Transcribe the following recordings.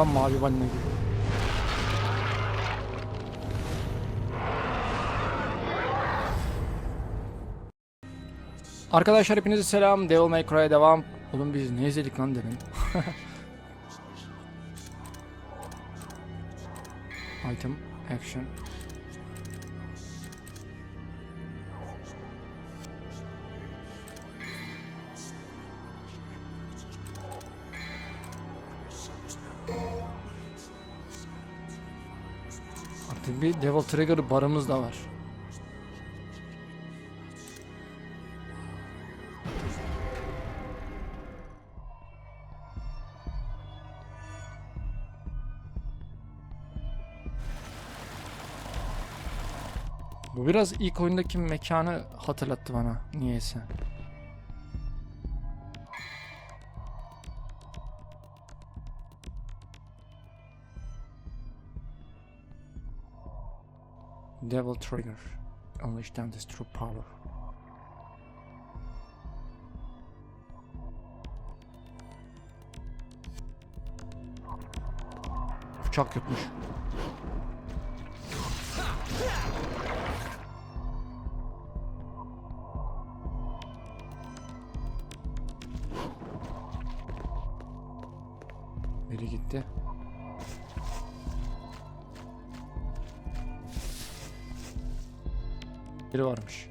Lan mavi balina gibi. Arkadaşlar hepinize selam. Devil May Cry'e devam. Oğlum biz ne izledik lan demin. Item, action. Bir Devil Trigger barımız da var. Bu biraz ilk oyundaki mekanı hatırlattı bana niyeyse. Devil Trigger. Unleash Dante's true power. Bıçak yutmuş. Biri varmış.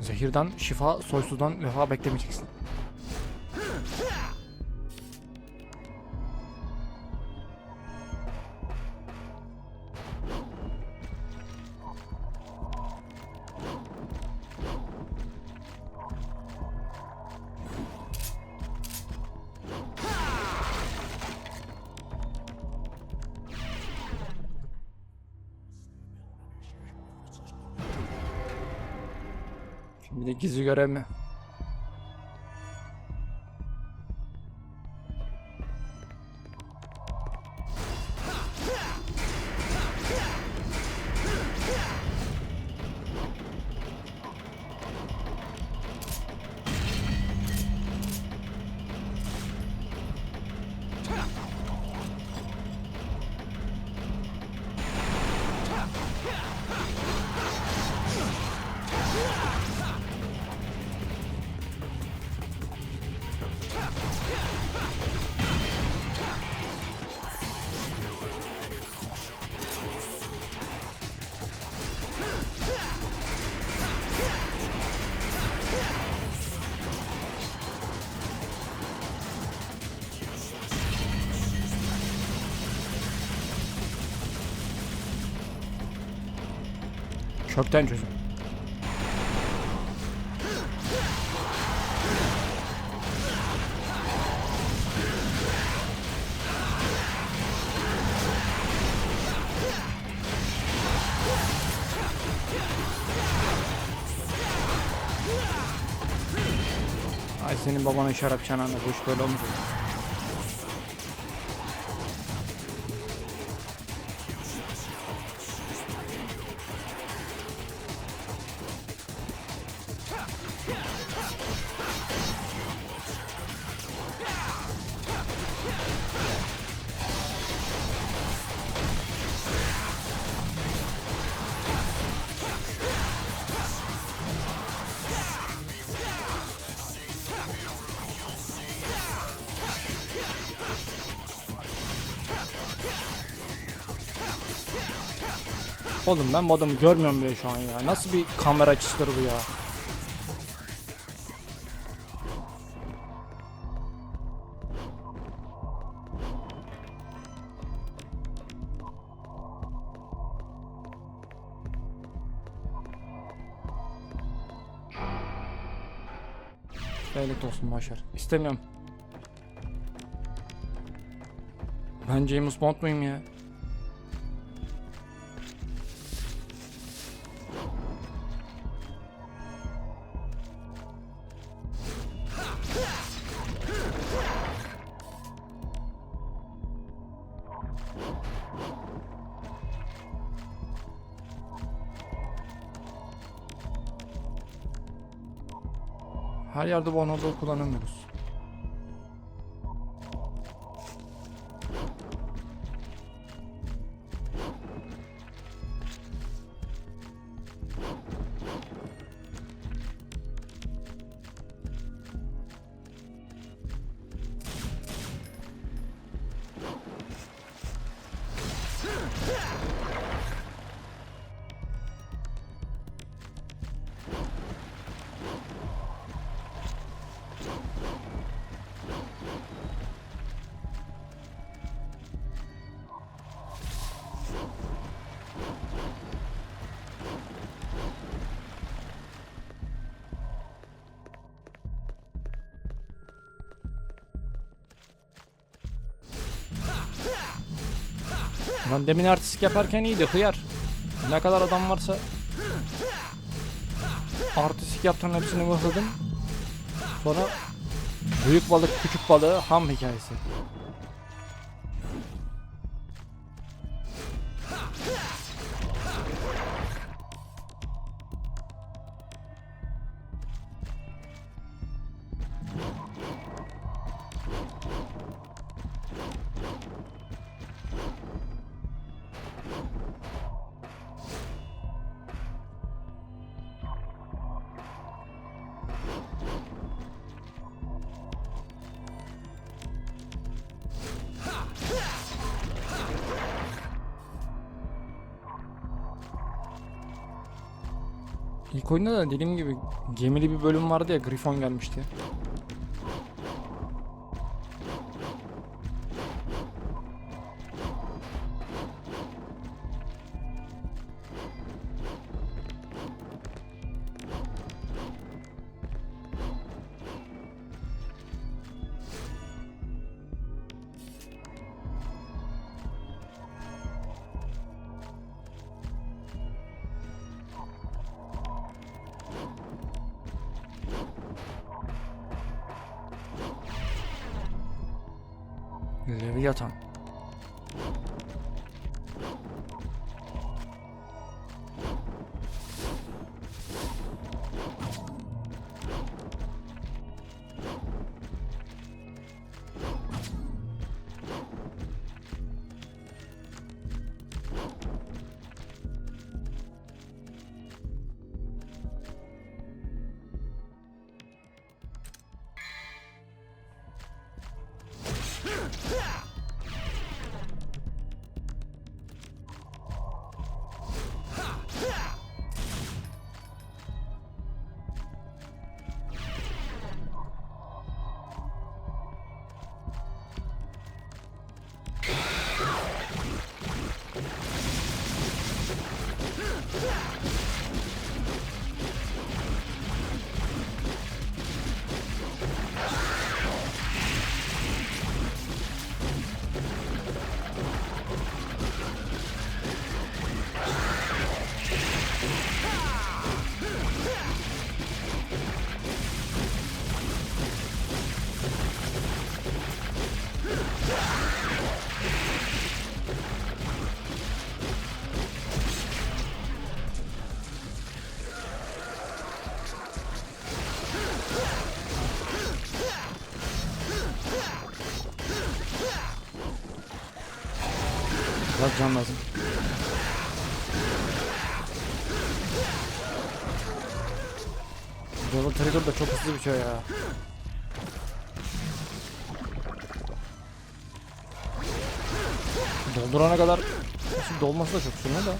Zehirden şifa, soysuzdan vefa beklemeyeceksin. Şimdi de gizli görev mi? Kökten çözüm. Ay senin babana şarap çanağında bu iş böyle olmayacak. Oğlum ben bu adamı görmüyorum bile şu an ya. Nasıl bir kamera açısıdır bu ya? Lanet olsun başar. İstemiyorum. Ben James Bond muyum ya? Her yerde bu anadolu kullanamıyoruz. Lan demin artistik yaparken iyiydi hıyar. Ne kadar adam varsa artistik yaptığın hepsini mıhladım. Sonra büyük balık küçük balığı ham hikayesi. İlk oyunda da dediğim gibi gemili bir bölüm vardı ya Grifon gelmişti. libutan Biraz can lazım. Devil Trigger da çok hızlı bir şey ya. Doldurana kadar Şimdi dolması da çok sürüyor da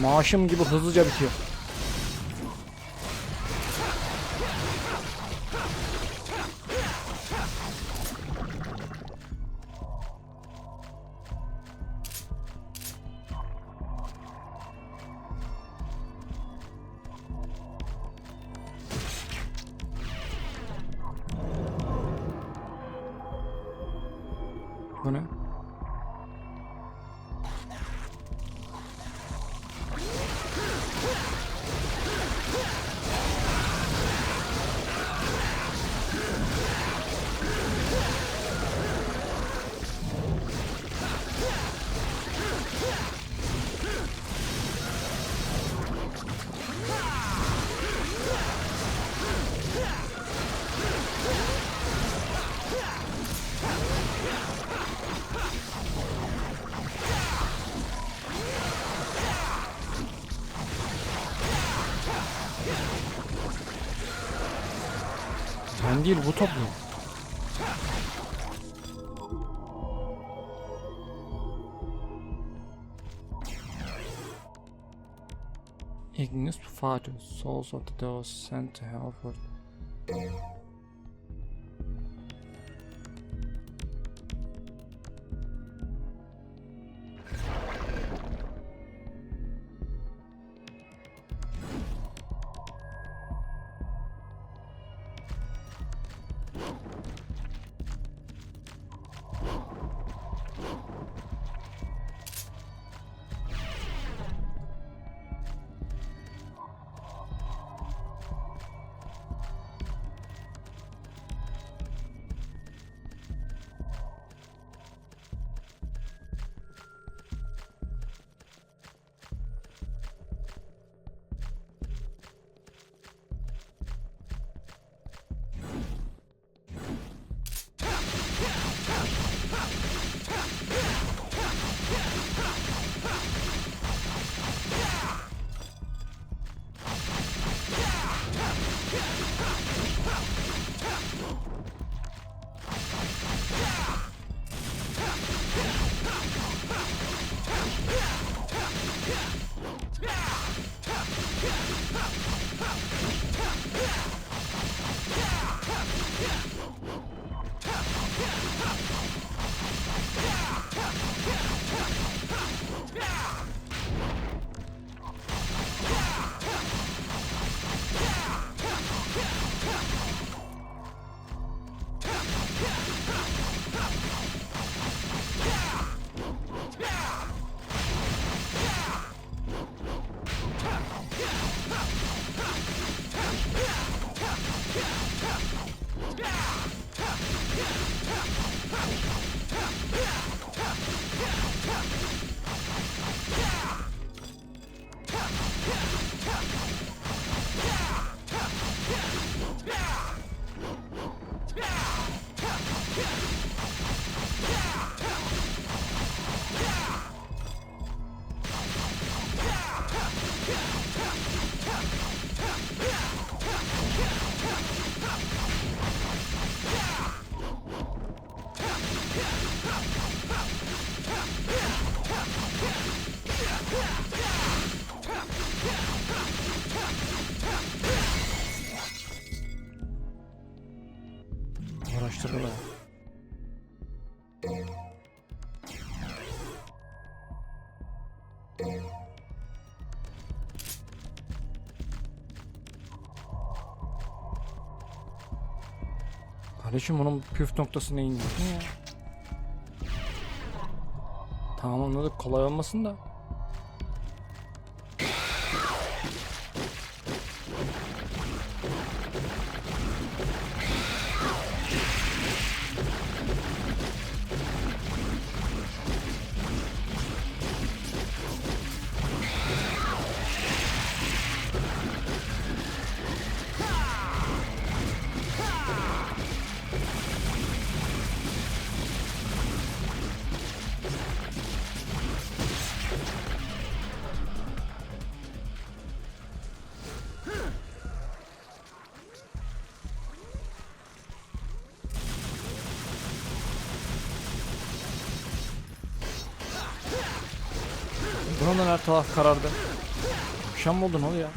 maaşım gibi hızlıca bitiyor. Bu ne? Ben değil bu toplu. Ignis Father, souls of the those sent to Halford. Kardeşim bunun püf noktası neyin yok ya? Tamam anladık kolay olmasın da. Da her taraf karardı. Akşam mı oldu ne oluyor?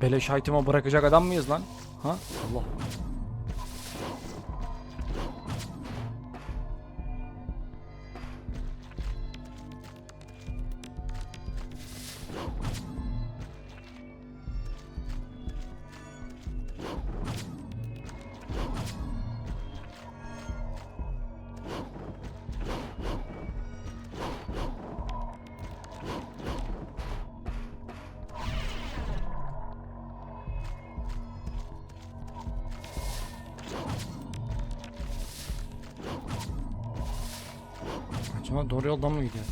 Beleş item'a bırakacak adam mıyız lan? Ha? Allah. Yoldan mı gidiyor?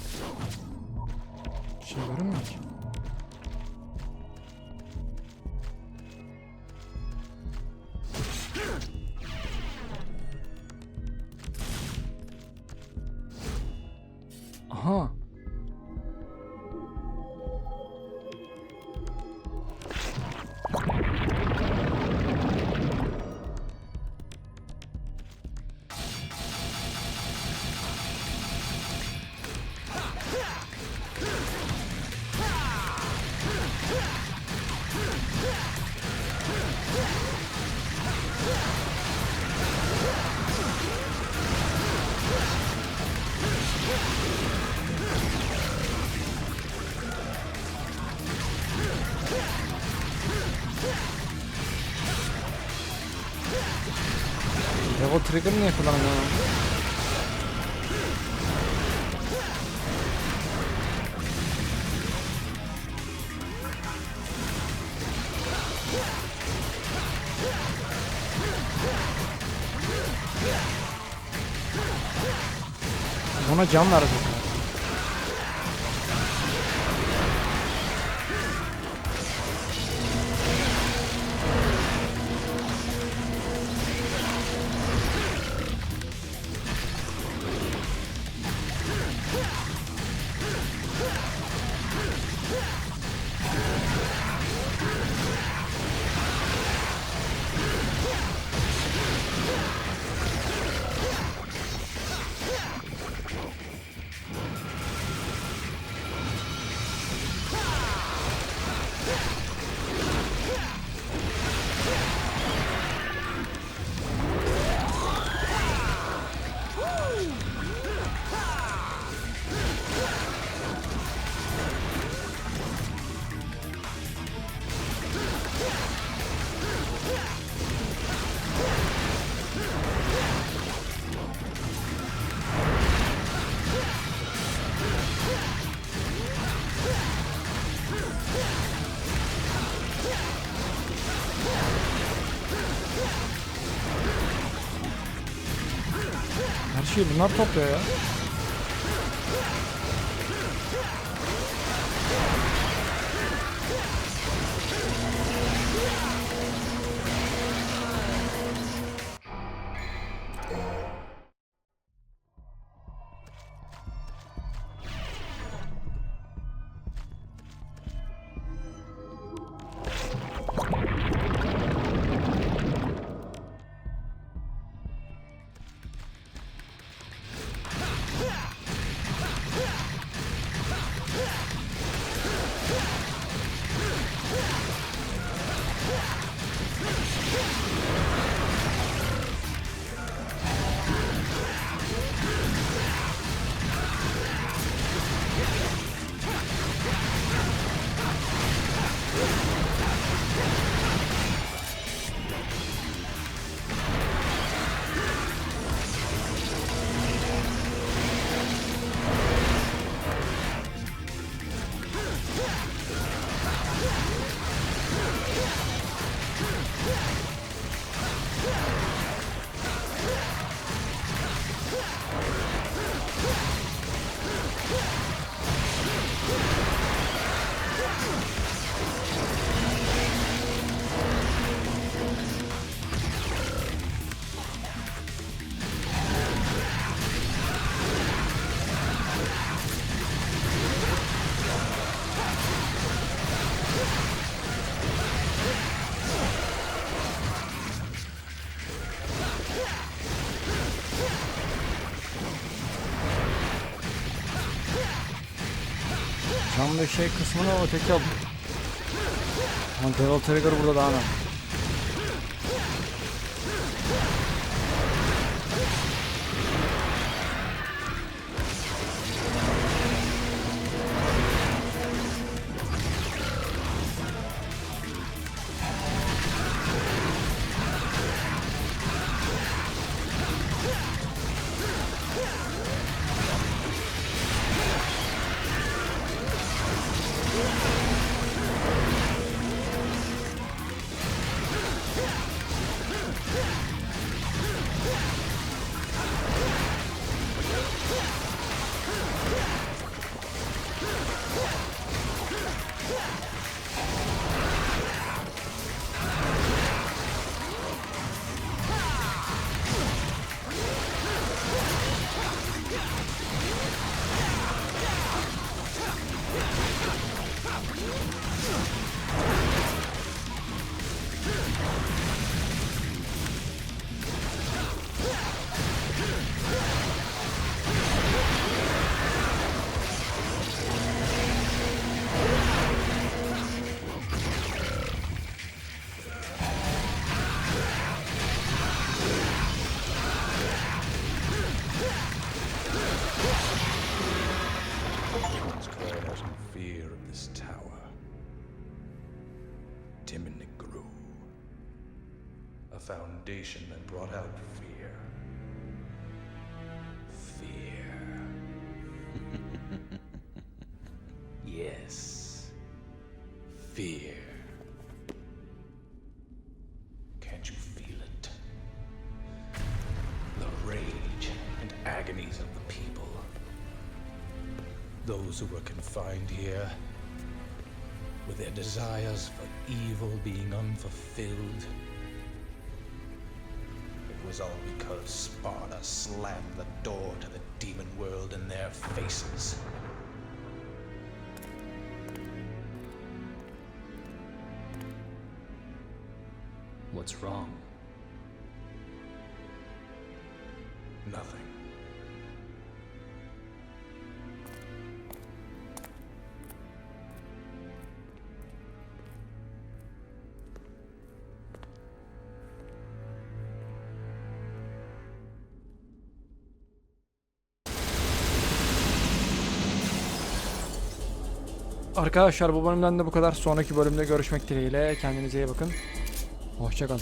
Level trigger niye kullanmıyor lan? Buna can ver zaten. Her şeyi bunlar topluyor ya. Şey kısmını öteki aldım. Ama Devil Trigger burada daha önemli. Foundation that brought out fear. Fear. yes. Fear. Can't you feel it? The rage and agonies of the people. Those who were confined here, with their desires for evil being unfulfilled. Was all because Sparta slammed the door to the demon world in their faces. What's wrong? Nothing. Arkadaşlar bu bölümden de bu kadar. Sonraki bölümde görüşmek dileğiyle. Kendinize iyi bakın. Hoşçakalın.